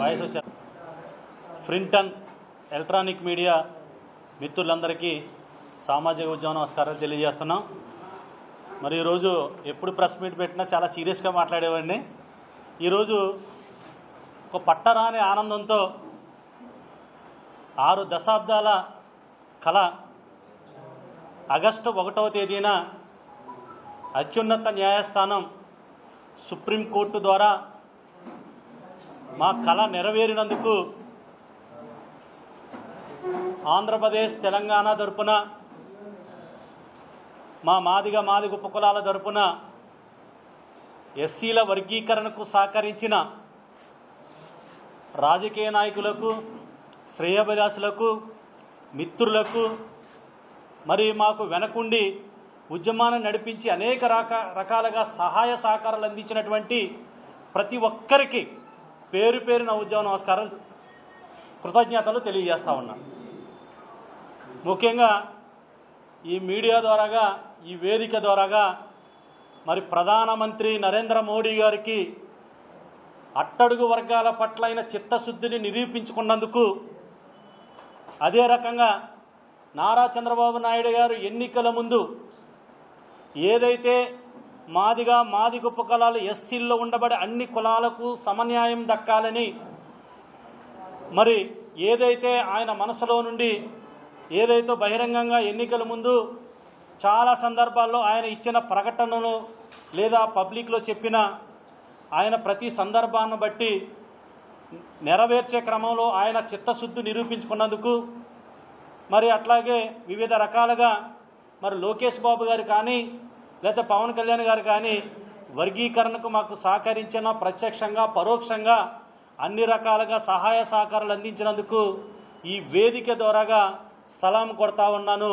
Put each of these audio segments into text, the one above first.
Voice వచ్చా ఫ్రింటన్ electronic media మిత్రులందరికీ సామాజిక ఉద్యమ నమస్కారాలు తెలియజేస్తున్నాం. మరి ఈరోజు ఎప్పుడు ప్రెస్ మీట్ పెట్టినా చాలా సీరియస్గా మాట్లాడేవాడిని. ఈరోజు ఒక పట్టరాని ఆనందంతో ఆరు దశాబ్దాల కళ ఆగస్టు ఒకటవ తేదీన అత్యున్నత న్యాయస్థానం సుప్రీంకోర్టు ద్వారా మా కళ నెరవేరినందుకు ఆంధ్రప్రదేశ్ తెలంగాణ తరపున మా మాదిగ మాదిగ ఉపకులాల తరపున ఎస్సీల వర్గీకరణకు సహకరించిన రాజకీయ నాయకులకు శ్రేయభిలాసులకు మిత్రులకు మరి మాకు వెనకుండి ఉద్యమాన్ని నడిపించి అనేక రక రకాలుగా సహాయ సహకారాలు అందించినటువంటి ప్రతి ఒక్కరికి పేరు పేరున ఉద్యమ నమస్కారం కృతజ్ఞతలు తెలియజేస్తా ఉన్నా. ముఖ్యంగా ఈ మీడియా ద్వారాగా ఈ వేదిక ద్వారాగా మరి ప్రధానమంత్రి నరేంద్ర మోడీ గారికి అట్టడుగు వర్గాల పట్లైన చిత్తశుద్ధిని నిరూపించుకున్నందుకు అదే రకంగా నారా చంద్రబాబు నాయుడు గారు ఎన్నికల ముందు ఏదైతే మాదిగా మాది గొప్ప కులాలు ఎస్సీల్లో ఉండబడే అన్ని కులాలకు సమన్యాయం దక్కాలని మరి ఏదైతే ఆయన మనసులో నుండి ఏదైతే బహిరంగంగా ఎన్నికల ముందు చాలా సందర్భాల్లో ఆయన ఇచ్చిన ప్రకటనను లేదా పబ్లిక్లో చెప్పిన ఆయన ప్రతి సందర్భాన్ని బట్టి నెరవేర్చే క్రమంలో ఆయన చిత్తశుద్ధి నిరూపించుకున్నందుకు మరి అట్లాగే వివిధ రకాలుగా మరి లోకేష్ బాబు గారు కానీ లేకపోతే పవన్ కళ్యాణ్ గారు కానీ వర్గీకరణకు మాకు సహకరించిన ప్రత్యక్షంగా పరోక్షంగా అన్ని రకాలుగా సహాయ సహకారాలు అందించినందుకు ఈ వేదిక ద్వారాగా సలాం కొడతా ఉన్నాను.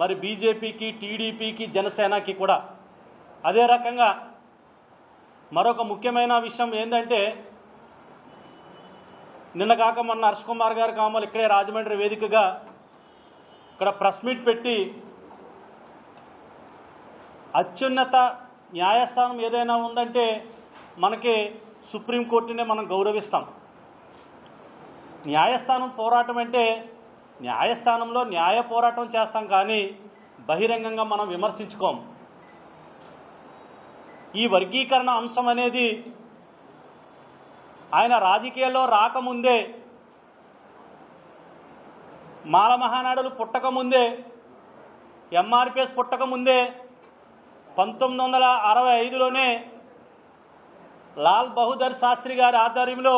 మరి బీజేపీకి టీడీపీకి జనసేనకి కూడా. అదే రకంగా మరొక ముఖ్యమైన విషయం ఏంటంటే నిన్న కాక మొన్న హర్ష్ కుమార్ గారు కామలు ఇక్కడే రాజమండ్రి వేదికగా ఇక్కడ ప్రెస్ మీట్ పెట్టి అత్యున్నత న్యాయస్థానం ఏదైనా ఉందంటే మనకి సుప్రీంకోర్టునే మనం గౌరవిస్తాం. న్యాయస్థానం పోరాటం అంటే న్యాయస్థానంలో న్యాయ పోరాటం చేస్తాం కానీ బహిరంగంగా మనం విమర్శించుకోం. ఈ వర్గీకరణ అంశం అనేది ఆయన రాజకీయాల్లో రాకముందే మాల మహానాడులు పుట్టకముందే ఎంఆర్పిఎస్ పుట్టకముందే పంతొమ్మిది వందల అరవై ఐదులోనే లాల్ బహదూర్ శాస్త్రి గారి ఆధ్వర్యంలో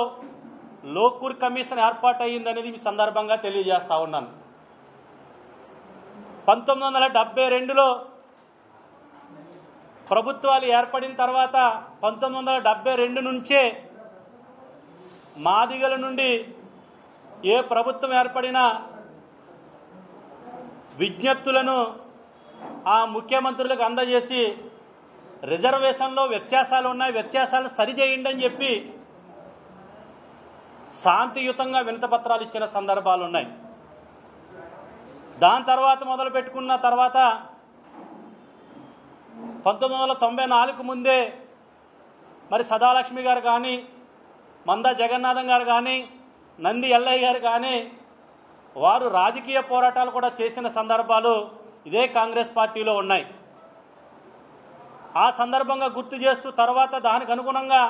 లోకూర్ కమిషన్ ఏర్పాటయ్యిందనేది ఈ సందర్భంగా తెలియజేస్తా ఉన్నాను. పంతొమ్మిది వందల డెబ్బై రెండులో ప్రభుత్వాలు ఏర్పడిన తర్వాత పంతొమ్మిది వందల డెబ్బై రెండు నుంచే మాదిగల నుండి ఏ ప్రభుత్వం ఏర్పడినా విజ్ఞప్తులను ఆ ముఖ్యమంత్రులకు అందజేసి రిజర్వేషన్లో వ్యత్యాసాలు ఉన్నాయి వ్యత్యాసాలు సరిచేయండి అని చెప్పి శాంతియుతంగా వినతపత్రాలు ఇచ్చిన సందర్భాలు ఉన్నాయి దాని తర్వాత మొదలు పెట్టుకున్న తర్వాత పంతొమ్మిది వందల తొంభై నాలుగు ముందే మరి సదాలక్ష్మి గారు కానీ మంద జగన్నాథం గారు కానీ నంది ఎల్లయ్య గారు కానీ వారు రాజకీయ పోరాటాలు కూడా చేసిన సందర్భాలు ఇదే కాంగ్రెస్ పార్టీలో ఉన్నాయి. ఆ సందర్భంగా గుర్తు చేస్తూ తర్వాత దానికి అనుగుణంగా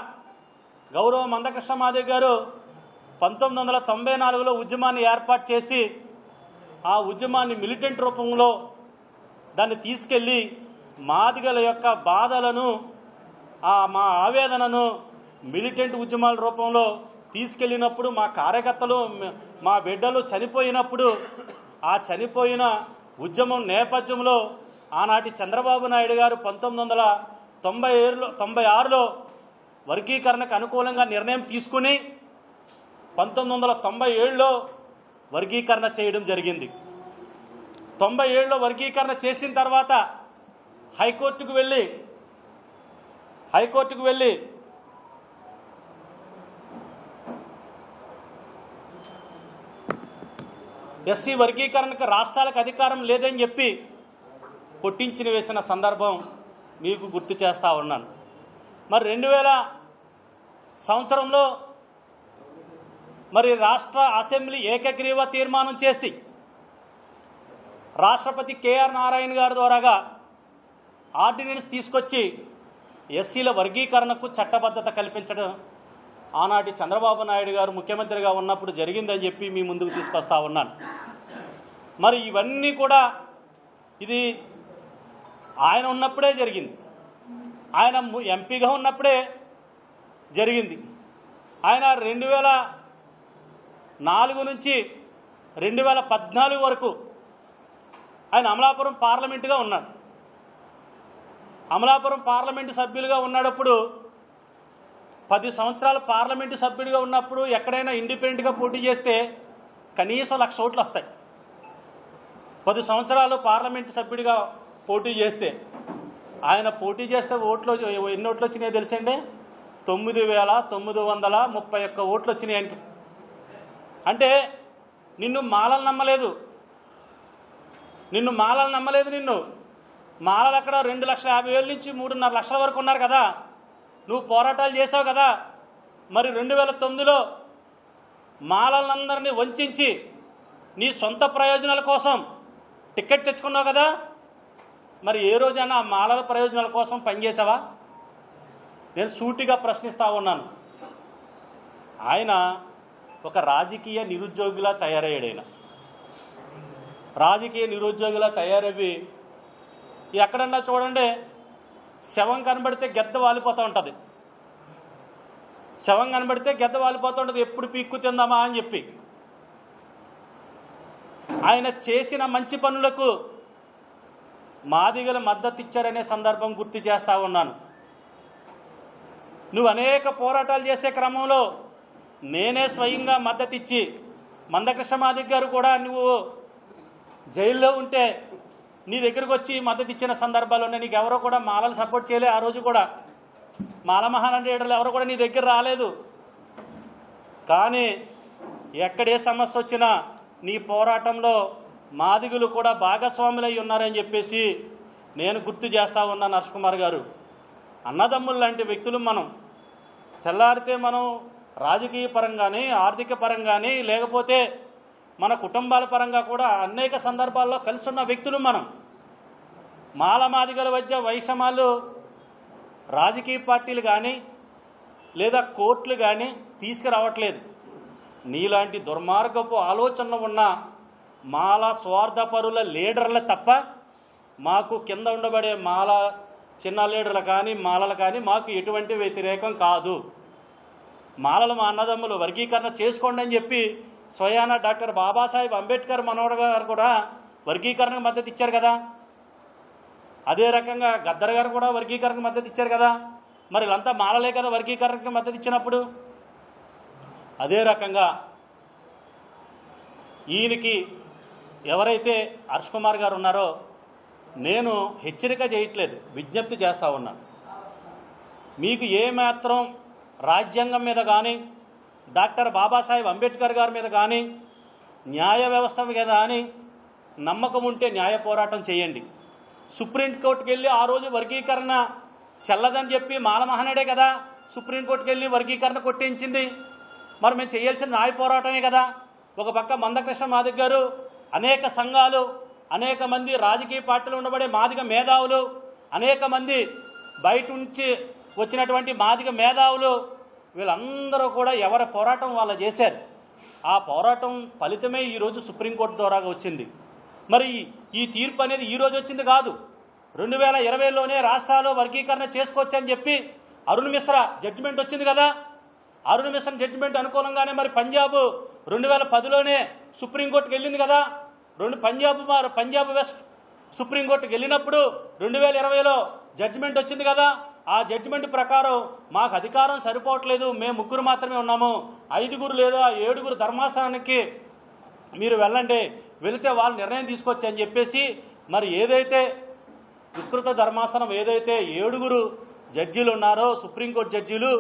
గౌరవ మందకృష్ణ మాదేవ్ గారు పంతొమ్మిది వందల తొంభై నాలుగులో ఉద్యమాన్ని ఏర్పాటు చేసి ఆ ఉద్యమాన్ని మిలిటెంట్ రూపంలో దాన్ని తీసుకెళ్ళి మాదిగల యొక్క బాధలను ఆ మా ఆవేదనను మిలిటెంట్ ఉద్యమాల రూపంలో తీసుకెళ్ళినప్పుడు మా కార్యకర్తలు మా బిడ్డలు చనిపోయినప్పుడు ఆ చనిపోయిన ఉద్యమం నేపథ్యంలో ఆనాటి చంద్రబాబు నాయుడు గారు పంతొమ్మిది వందల తొంభై ఏడులో తొంభై ఆరులో వర్గీకరణకు అనుకూలంగా నిర్ణయం తీసుకుని పంతొమ్మిది వందల తొంభై ఏడులో వర్గీకరణ చేయడం జరిగింది. తొంభై ఏడులో వర్గీకరణ చేసిన తర్వాత హైకోర్టుకు వెళ్ళి హైకోర్టుకు వెళ్ళి ఎస్సీ వర్గీకరణకు రాష్ట్రాలకు అధికారం లేదని చెప్పి కొట్టించిన వేసిన సందర్భం మీకు గుర్తు చేస్తూ ఉన్నాను. మరి రెండు వేల సంవత్సరంలో మరి రాష్ట్ర అసెంబ్లీ ఏకగ్రీవ తీర్మానం చేసి రాష్ట్రపతి కేఆర్ నారాయణ గారి ద్వారాగా ఆర్డినెన్స్ తీసుకొచ్చి ఎస్సీల వర్గీకరణకు చట్టబద్ధత కల్పించడం ఆనాటి చంద్రబాబు నాయుడు గారు ముఖ్యమంత్రిగా ఉన్నప్పుడు జరిగిందని చెప్పి మీ ముందుకు తీసుకొస్తా ఉన్నాను. మరి ఇవన్నీ కూడా ఇది ఆయన ఉన్నప్పుడే జరిగింది. ఆయన ఎంపీగా ఉన్నప్పుడే జరిగింది. ఆయన రెండు వేల నాలుగు నుంచి రెండు వేల పద్నాలుగు వరకు ఆయన అమలాపురం పార్లమెంటుగా ఉన్నాడు. అమలాపురం పార్లమెంటు సభ్యులుగా ఉన్నాడప్పుడు పది సంవత్సరాలు పార్లమెంటు సభ్యుడిగా ఉన్నప్పుడు ఎక్కడైనా ఇండిపెండెంట్గా పోటీ చేస్తే కనీసం లక్ష ఓట్లు వస్తాయి. పది సంవత్సరాలు పార్లమెంటు సభ్యుడిగా పోటీ చేస్తే ఆయన పోటీ చేస్తే ఓట్లు ఎన్ని ఓట్లు వచ్చినాయో తెలిసండి? తొమ్మిది వేల తొమ్మిది వందల ముప్పై ఒక్క ఓట్లు వచ్చినాయి ఆయనకి. అంటే నిన్ను మాలలు నమ్మలేదు. నిన్ను మాలలు నమ్మలేదు నిన్ను. మాలలు అక్కడ రెండు లక్షల యాభై వేల నుంచి మూడున్నర లక్షల వరకు ఉన్నారు కదా. నువ్వు పోరాటాలు చేసావు కదా. మరి రెండు వేల తొమ్మిదిలో మాలలందరినీ వంచి నీ సొంత ప్రయోజనాల కోసం టికెట్ తెచ్చుకున్నావు కదా. మరి ఏ రోజైనా ఆ మాలల ప్రయోజనాల కోసం పనిచేసావా నేను సూటిగా ప్రశ్నిస్తా ఉన్నాను. ఆయన ఒక రాజకీయ నిరుద్యోగిలా తయారయ్యాడు ఆయన. రాజకీయ నిరుద్యోగిలా తయారయ్యి ఎక్కడన్నా చూడండి శవం కనబడితే గెద్ద వాలిపోతూ ఉంటుంది. శవం కనబడితే గెద్ద వాలిపోతూ ఉంటుంది. ఎప్పుడు పీక్కు తిందామా అని చెప్పి. ఆయన చేసిన మంచి పనులకు మాదిగల మద్దతు ఇచ్చారనే సందర్భం గుర్తు చేస్తూ ఉన్నాను. నువ్వు అనేక పోరాటాలు చేసే క్రమంలో నేనే స్వయంగా మద్దతు ఇచ్చి మందకృష్ణ మాదిగ్ గారు కూడా నువ్వు జైల్లో ఉంటే నీ దగ్గరకు వచ్చి మద్దతు ఇచ్చిన సందర్భాల్లోనే నీకు ఎవరో కూడా మాలలు సపోర్ట్ చేయలే ఆ రోజు కూడా. మాల మహానండేటర్లు ఎవరు కూడా నీ దగ్గర రాలేదు. కానీ ఎక్కడే సమస్య వచ్చినా నీ పోరాటంలో మాదిగులు కూడా భాగస్వాములై ఉన్నారని చెప్పేసి నేను గుర్తు చేస్తా ఉన్నా నర్స్ గారు. అన్నదమ్ములు లాంటి వ్యక్తులు మనం. తెల్లారితే మనం రాజకీయ పరంగాని ఆర్థిక పరంగాని లేకపోతే మన కుటుంబాల పరంగా కూడా అనేక సందర్భాల్లో కలిసి ఉన్న వ్యక్తులు మనం. మాల మాదిగల మధ్య వైషమ్యాలు రాజకీయ పార్టీలు కానీ లేదా కోర్టులు కానీ తీసుకురావట్లేదు. నీలాంటి దుర్మార్గపు ఆలోచనలు ఉన్న మాల స్వార్థపరుల లీడర్ల తప్ప మాకు కింద ఉండబడే మాల చిన్న లీడర్లు కానీ మాలలు కానీ మాకు ఎటువంటి వ్యతిరేకం కాదు. మాలలు మా అన్నదమ్ములు వర్గీకరణ చేసుకోండి అని చెప్పి స్వయాన డాక్టర్ బాబాసాహెబ్ అంబేద్కర్ మనోహర్ గారు కూడా వర్గీకరణకు మద్దతు ఇచ్చారు కదా. అదే రకంగా గద్దర్ గారు కూడా వర్గీకరణకు మద్దతు ఇచ్చారు కదా. మరి వీళ్ళంతా మారలే కదా వర్గీకరణకు మద్దతు ఇచ్చినప్పుడు? అదే రకంగా ఈయనకి ఎవరైతే హర్ష్ కుమార్ గారు ఉన్నారో నేను హెచ్చరిక చేయట్లేదు విజ్ఞప్తి చేస్తా ఉన్నాను మీకు ఏ మాత్రం రాజ్యాంగం మీద కానీ డాక్టర్ బాబాసాహెబ్ అంబేద్కర్ గారి మీద కానీ న్యాయ వ్యవస్థ మీద కానీ నమ్మకం ఉంటే న్యాయ పోరాటం చేయండి. సుప్రీంకోర్టుకి వెళ్ళి ఆ రోజు వర్గీకరణ చెల్లదని చెప్పి మాలమహనుడే కదా సుప్రీంకోర్టుకి వెళ్ళి వర్గీకరణ కొట్టించింది. మరి మేము చేయాల్సిన న్యాయ పోరాటమే కదా. ఒక పక్క మందకృష్ణ మాదిక్ గారు అనేక సంఘాలు అనేక మంది రాజకీయ పార్టీలు ఉండబడే మాదిగ మేధావులు అనేక మంది బయట నుంచి వచ్చినటువంటి మాదిగ మేధావులు వీళ్ళందరూ కూడా ఎవరి పోరాటం వాళ్ళు చేశారు? ఆ పోరాటం ఫలితమే ఈరోజు సుప్రీంకోర్టు ద్వారా వచ్చింది. మరి ఈ తీర్పు అనేది ఈ రోజు వచ్చింది కాదు. రెండు వేల ఇరవైలోనే రాష్ట్రాల్లో వర్గీకరణ చేసుకోవచ్చని చెప్పి అరుణ్ మిశ్రా జడ్జిమెంట్ వచ్చింది కదా? అరుణ్ మిశ్రా జడ్జిమెంట్ అనుకూలంగానే మరి పంజాబ్ రెండు వేల పదిలోనే సుప్రీంకోర్టుకి వెళ్ళింది కదా? రెండు పంజాబ్ పంజాబ్ వెస్ట్ సుప్రీంకోర్టుకి వెళ్ళినప్పుడు రెండు వేల ఇరవైలో జడ్జిమెంట్ వచ్చింది కదా? ఆ జడ్జిమెంట్ ప్రకారం మాకు అధికారం సరిపోవట్లేదు మేము ముగ్గురు మాత్రమే ఉన్నాము. ఐదుగురు లేదా ఏడుగురు ధర్మాసనానికి మీరు వెళ్ళండి వెళితే వాళ్ళు నిర్ణయం తీసుకోవచ్చు అని చెప్పేసి మరి ఏదైతే విస్తృత ధర్మాసనం ఏదైతే ఏడుగురు జడ్జీలు ఉన్నారో సుప్రీంకోర్టు జడ్జీలు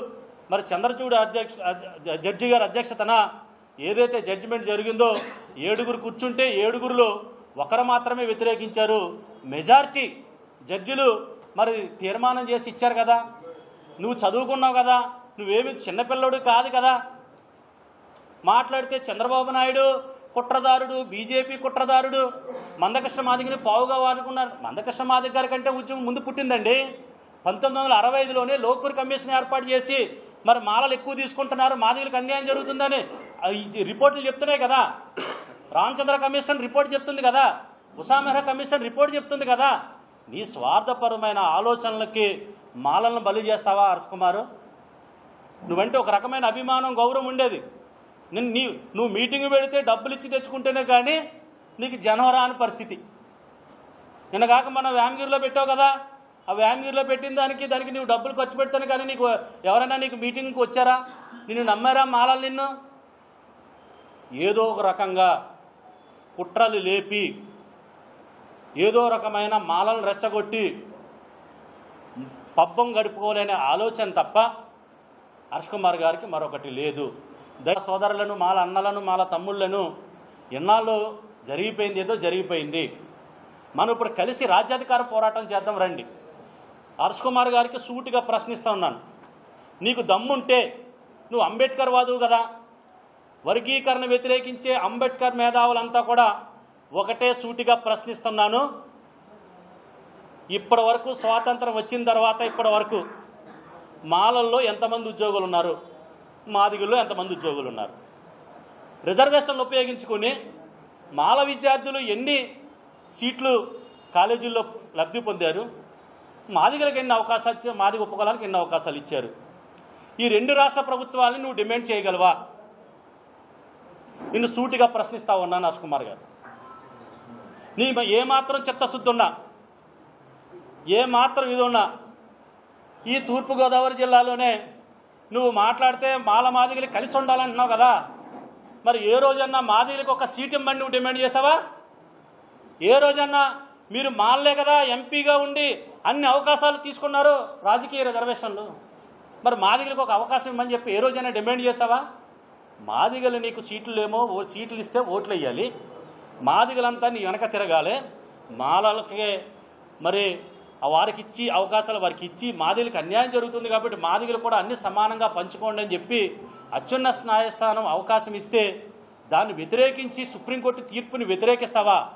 మరి చంద్రచూడ్ అధ్యక్ష జడ్జి గారి అధ్యక్షతన ఏదైతే జడ్జిమెంట్ జరిగిందో ఏడుగురు కూర్చుంటే ఏడుగురులో ఒకరు మాత్రమే వ్యతిరేకించారు. మెజార్టీ జడ్జిలు మరి తీర్మానం చేసి ఇచ్చారు కదా. నువ్వు చదువుకున్నావు కదా. నువ్వేమి చిన్నపిల్లడు కాదు కదా. మాట్లాడితే చంద్రబాబు నాయుడు కుట్రదారుడు బీజేపీ కుట్రదారుడు మందకృష్ణ మాదిగిని పావుగా వాడుకున్నారు మందకృష్ణ మాదిగ్ గారి కంటే ఉద్యమం ముందు పుట్టిందండి. పంతొమ్మిది వందల అరవై ఐదులోనే లోకూర్ కమిషన్ ఏర్పాటు చేసి మరి మాలలు ఎక్కువ తీసుకుంటున్నారు. మాదిగులకు అన్యాయం జరుగుతుందని రిపోర్ట్లు చెప్తున్నాయి కదా. రామచంద్ర కమిషన్ రిపోర్ట్ చెప్తుంది కదా. ఉసామెహ్రా కమిషన్ రిపోర్ట్ చెప్తుంది కదా. నీ స్వార్థపరమైన ఆలోచనలకి మాలలను బలి చేస్తావా హర్షకుమారు నువ్వంటే ఒక రకమైన అభిమానం గౌరవం ఉండేది. నేను నీ నువ్వు మీటింగ్ పెడితే డబ్బులు ఇచ్చి తెచ్చుకుంటేనే కానీ నీకు జనం రాని పరిస్థితి. నిన్న కాక మనం వ్యామగిరిలో పెట్టావు కదా ఆ వ్యామగిరిలో పెట్టిన దానికి దానికి నువ్వు డబ్బులు ఖర్చు పెడతాను కానీ నీకు ఎవరైనా నీకు మీటింగ్కి వచ్చారా? నిన్ను నమ్మారా మాలలు నిన్ను? ఏదో ఒక రకంగా కుట్రలు లేపి ఏదో రకమైన మాలను రెచ్చగొట్టి పబ్బం గడుపుకోలేని ఆలోచన తప్ప హర్ష్ కుమార్ గారికి మరొకటి లేదు. దయ సోదరులను మాల అన్నలను మాల తమ్ముళ్ళను ఎన్నాళ్ళు జరిగిపోయింది ఏదో జరిగిపోయింది. మనం ఇప్పుడు కలిసి రాజ్యాధికార పోరాటం చేద్దాం రండి. హర్ష్ కుమార్ గారికి సూటిగా ప్రశ్నిస్తా ఉన్నాను. నీకు దమ్ముంటే నువ్వు అంబేద్కర్ వాదువు కదా. వర్గీకరణ వ్యతిరేకించే అంబేద్కర్ మేధావులంతా కూడా ఒకటే సూటిగా ప్రశ్నిస్తున్నాను. ఇప్పటి వరకు స్వాతంత్రం వచ్చిన తర్వాత ఇప్పటి వరకు మాలల్లో ఎంతమంది ఉద్యోగులు ఉన్నారు మాదిగుల్లో ఎంతమంది ఉద్యోగులు ఉన్నారు రిజర్వేషన్లు ఉపయోగించుకొని మాల విద్యార్థులు ఎన్ని సీట్లు కాలేజీల్లో లబ్ధి పొందారు? మాదిగలకు ఎన్ని అవకాశాలు ఇచ్చారు? మాదిగ ఉపకులానికి ఎన్ని అవకాశాలు ఇచ్చారు? ఈ రెండు రాష్ట్ర ప్రభుత్వాలని నువ్వు డిమాండ్ చేయగలవా? నిన్ను సూటిగా ప్రశ్నిస్తా ఉన్నాను హర్ష్ కుమార్ గారు. నీ ఏమాత్రం చిత్తశుద్ధున్నా ఏమాత్రం ఏ మాత్రం ఇది ఉన్నా ఈ తూర్పుగోదావరి జిల్లాలోనే నువ్వు మాట్లాడితే మాల మాదిగలు కలిసి ఉండాలంటున్నావు కదా. మరి ఏ రోజన్నా మాదిగలకు ఒక సీట్ బండి నువ్వు డిమాండ్ చేసావా? ఏ రోజన్నా మీరు మాలలే కదా ఎంపీగా ఉండి అన్ని అవకాశాలు తీసుకున్నారు రాజకీయ రిజర్వేషన్లు. మరి మాదిగలకు ఒక అవకాశం ఇవ్వమని చెప్పి ఏ రోజైనా డిమాండ్ చేసావా? మాదిగలు నీకు సీట్లు ఏమో ఓ సీట్లు ఇస్తే ఓట్లు వేయాలి. మాదిగలంతా నీ వెనక తిరగాలి. మాలలకే మరి వారికి ఇచ్చి అవకాశాలు వారికి ఇచ్చి మాదిగలకు అన్యాయం జరుగుతుంది కాబట్టి మాదిగలు కూడా అన్ని సమానంగా పంచుకోండి అని చెప్పి అత్యున్నత న్యాయస్థానం అవకాశం ఇస్తే దాన్ని వ్యతిరేకించి సుప్రీంకోర్టు తీర్పుని వ్యతిరేకిస్తావా?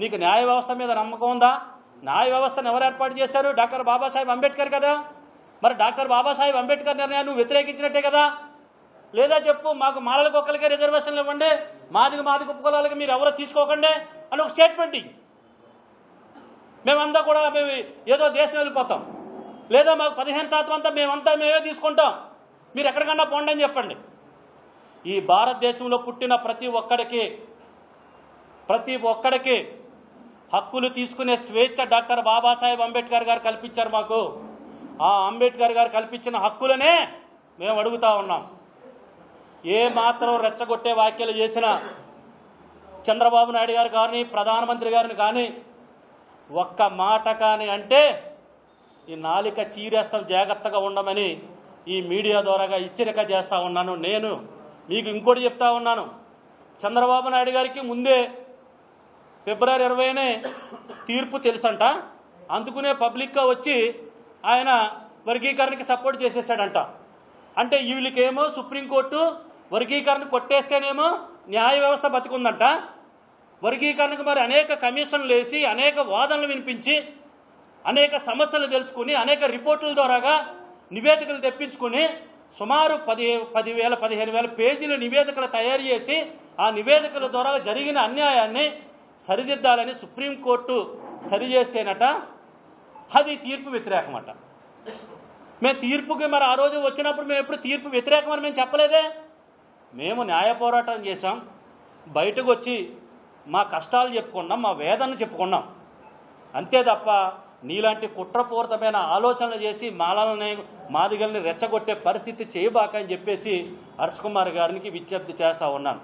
నీకు న్యాయ వ్యవస్థ మీద నమ్మకం ఉందా? న్యాయ వ్యవస్థను ఎవరు ఏర్పాటు చేశారు? డాక్టర్ బాబాసాహెబ్ అంబేద్కర్ కదా. మరి డాక్టర్ బాబాసాహెబ్ అంబేద్కర్ నిర్ణయాన్ని వ్యతిరేకించినట్టే కదా. లేదా చెప్పు మాకు మాలలకు ఒక్కరికే రిజర్వేషన్లు ఇవ్వండి. మాదిగ మాదిగ ఉపకులాలకి మీరు ఎవరో తీసుకోకండి అని ఒక స్టేట్మెంట్ ఇయ్యి. మేమంతా కూడా మేము ఏదో దేశం వెళ్ళిపోతాం. లేదా మాకు పదిహేను శాతం అంతా మేమంతా మేమే తీసుకుంటాం. మీరు ఎక్కడికన్నా పోండి అని చెప్పండి. ఈ భారతదేశంలో పుట్టిన ప్రతి ఒక్కడికి ప్రతి ఒక్కడికి హక్కులు తీసుకునే స్వేచ్ఛ డాక్టర్ బాబాసాహెబ్ అంబేద్కర్ గారు కల్పించారు మాకు. ఆ అంబేద్కర్ గారు కల్పించిన హక్కులనే మేము అడుగుతా ఉన్నాం. ఏ మాత్రం రెచ్చగొట్టే వ్యాఖ్యలు చేసినా చంద్రబాబు నాయుడు గారు కానీ ప్రధానమంత్రి గారిని కానీ ఒక్క మాట కానీ అంటే ఈ నాలిక చీరేస్తాం జాగ్రత్తగా ఉండమని ఈ మీడియా ద్వారాగా హెచ్చరిక చేస్తూ ఉన్నాను. నేను మీకు ఇంకోటి చెప్తా ఉన్నాను. చంద్రబాబు నాయుడు గారికి ముందే ఫిబ్రవరి ఇరవైనే తీర్పు తెలుసంట. అందుకునే పబ్లిక్గా వచ్చి ఆయన వర్గీకరణకి సపోర్ట్ చేసేసాడంట. అంటే వీళ్ళకేమో సుప్రీంకోర్టు వర్గీకరణ కొట్టేస్తేనేమో న్యాయ వ్యవస్థ బతికుందంట. వర్గీకరణకు మరి అనేక కమిషన్లు వేసి అనేక వాదనలు వినిపించి అనేక సమస్యలు తెలుసుకుని అనేక రిపోర్టుల ద్వారాగా నివేదికలు తెప్పించుకుని సుమారు పది పదివేల పదిహేను వేల పేజీల నివేదికలు తయారు చేసి ఆ నివేదికల ద్వారా జరిగిన అన్యాయాన్ని సరిదిద్దాలని సుప్రీంకోర్టు సరి చేస్తేనట అది తీర్పు వ్యతిరేకమట. మేము తీర్పుకి మరి ఆ రోజు వచ్చినప్పుడు మేము ఎప్పుడు తీర్పు వ్యతిరేకమని మేము చెప్పలేదే? మేము న్యాయ పోరాటం చేశాం. బయటకు వచ్చి మా కష్టాలు చెప్పుకున్నాం మా వేదన చెప్పుకున్నాం. అంతే తప్ప నీలాంటి కుట్రపూరితమైన ఆలోచనలు చేసి మాలలని మాదిగల్ని రెచ్చగొట్టే పరిస్థితి చేయబాక అని చెప్పేసి హర్ష్ కుమార్ గారికి విజ్ఞప్తి చేస్తూ ఉన్నాను.